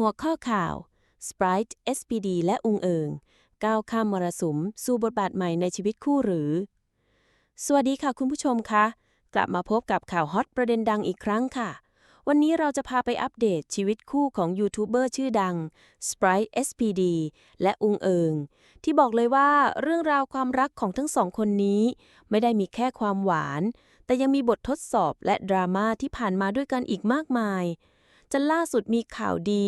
หัวข้อข่าว Sprite SPD และอุงเอิงก้าวข้ามมรสุม สู่บทบาทใหม่ในชีวิตคู่หรือ สวัสดีค่ะคุณผู้ชมคะ กลับมาพบกับข่าวฮอตประเด็นดังอีกครั้งค่ะ วันนี้เราจะพาไปอัปเดตชีวิตคู่ของยูทูบเบอร์ชื่อดัง Sprite SPD และอุงเอิง ที่บอกเลยว่าเรื่องราวความรักของทั้งสองคนนี้ ไม่ได้มีแค่ความหวาน แต่ยังมีบททดสอบและดราม่าที่ผ่านมาด้วยกันอีกมากมาย จนล่าสุดมีข่าวดี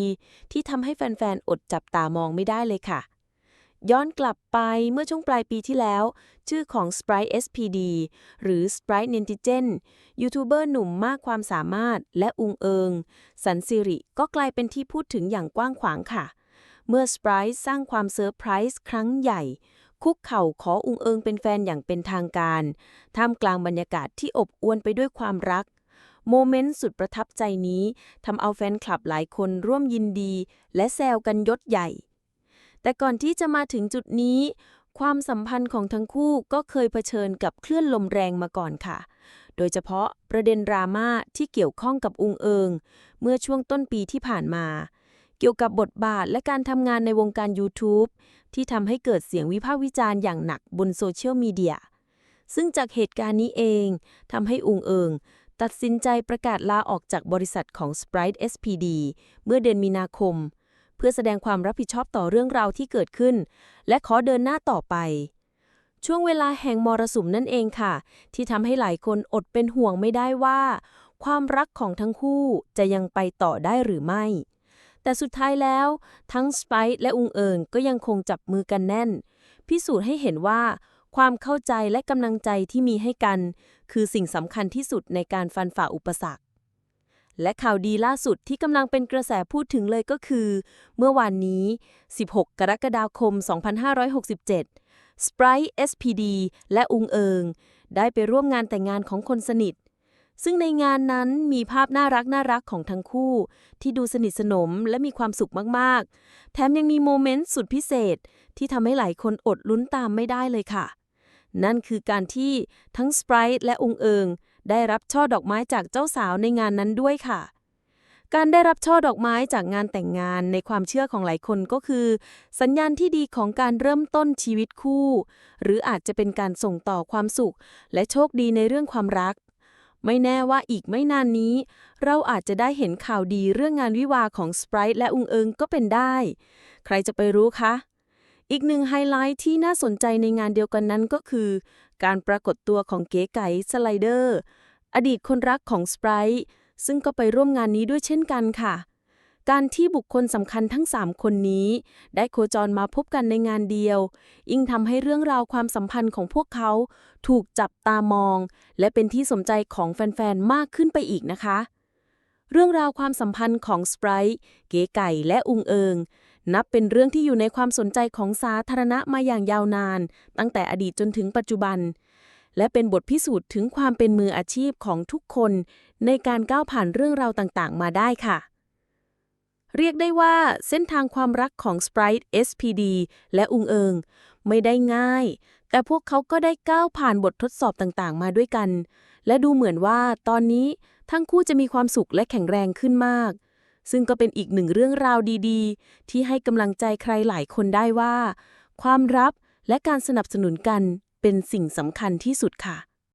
ที่ทำให้แฟนๆ อดจับตามองไม่ได้เลยค่ะ ย้อนกลับไปเมื่อช่วงปลายปีที่แล้ว ชื่อของ Sprite SPD หรือ Sprite Netizen ยูทูบเบอร์หนุ่มมากความสามารถและอุงเอิง สันสิริก็กลายเป็นที่พูดถึงอย่างกว้างขวางค่ะ เมื่อ Sprite สร้างความเซอร์ไพรส์ครั้งใหญ่คุกเข่าขออุงเอิงเป็นแฟนอย่างเป็นทางการ ท่ามกลางบรรยากาศที่อบอวลไปด้วยความรัก โมเมนต์สุดประทับใจนี้ทำเอาแฟนคลับหลายคนร่วมยินดี และแซวกันยศใหญ่ แต่ก่อนที่จะมาถึงจุดนี้ ความสัมพันธ์ของทั้งคู่ก็เคยเผชิญกับคลื่นลมแรงมาก่อนค่ะ โดยเฉพาะประเด็นดราม่าที่เกี่ยวข้องกับอุงเอิง เมื่อช่วงต้นปีที่ผ่านมาเกี่ยวกับบทบาทและการทำงานในวงการ YouTube ที่ทำให้เกิดเสียงวิพากษ์วิจารณ์อย่างหนักบนโซเชียลมีเดีย ซึ่งจากเหตุการณ์นี้เองทำให้อุงเอิง ตัดสินใจประกาศลาออกจากบริษัทของ Sprite SPD เมื่อเดือนมีนาคม เพื่อแสดงความรับผิดชอบต่อเรื่องราวที่เกิดขึ้น และขอเดินหน้าต่อไป ช่วงเวลาแห่งมรสุมนั่นเองค่ะ ที่ทำให้หลายคนอดเป็นห่วงไม่ได้ว่า ความรักของทั้งคู่จะยังไปต่อได้หรือไม่ แต่สุดท้ายแล้ว ทั้งสไปซ์และอุงเอิงก็ยังคงจับมือกันแน่น พิสูจน์ให้เห็นว่า ความเข้าใจและกำลังใจที่มีให้กัน คือสิ่งสำคัญที่สุดในการฟันฝ่าอุปสรรค และข่าวดีล่าสุดที่กำลังเป็นกระแสพูดถึงเลยก็คือ เมื่อวานนี้ 16 กรกฎาคม 2567 Sprite SPD และอุงเอิง ได้ไปร่วมงานแต่งงานของคนสนิท ซึ่งในงานนั้นมีภาพน่ารักน่ารักของทั้งคู่ ที่ดูสนิทสนมและมีความสุขมาก ๆ แถมยังมีโมเมนต์สุดพิเศษที่ทำให้หลายคนอดลุ้นตามไม่ได้เลยค่ะ นั่นคือการที่ทั้งสไปร์และองเอิงได้รับช่อดอกไม้จากเจ้าสาวในงานนั้นด้วยค่ะ การได้รับช่อดอกไม้จากงานแต่งงานในความเชื่อของหลายคนก็คือ สัญญาณที่ดีของการเริ่มต้นชีวิตคู่ หรืออาจจะเป็นการส่งต่อความสุข และโชคดีในเรื่องความรัก ไม่แน่ว่าอีกไม่นานนี้ เราอาจจะได้เห็นข่าวดีเรื่องงานวิวาของสไปร์และอุงเอิงก็เป็นได้ ใครจะไปรู้คะ อีกหนึ่งไฮไลท์ที่น่าสนใจในงานเดียวกันนั้นก็คือ การปรากฏตัวของเก๋ไก๋สไลเดอร์ อดีตคนรักของสไปร์ซึ่งก็ไปร่วมงานนี้ด้วยเช่นกันค่ะ การที่บุคคลสำคัญทั้ง 3 คนนี้ ได้โคจรมาพบกันในงานเดียว ยิ่งทำให้เรื่องราวความสัมพันธ์ของพวกเขา ถูกจับตามอง และเป็นที่สนใจของแฟนๆ มากขึ้นไปอีกนะคะ เรื่องราวความสัมพันธ์ของสไปร์เก๋ไก่และอุงเอิง นับเป็นเรื่องที่อยู่ในความสนใจของสาธารณะมาอย่างยาวนาน ตั้งแต่อดีตจนถึงปัจจุบัน และเป็นบทพิสูจน์ถึงความเป็นมืออาชีพของทุกคน ในการก้าวผ่านเรื่องราวต่างๆ มาได้ค่ะ เรียกได้ว่าเส้นทางความรักของ Sprite SPD และอุงเอิง ไม่ได้ง่าย แต่พวกเขาก็ได้ก้าวผ่านบททดสอบต่างๆ มาด้วยกัน และดูเหมือนว่าตอนนี้ทั้งคู่จะมีความสุขและแข็งแรงขึ้นมาก ซึ่งก็เป็นอีกหนึ่งเรื่องราวดีๆ ที่ให้กำลังใจใครหลายคนได้ว่า ความรับและการสนับสนุนกันเป็นสิ่งสำคัญที่สุดค่ะ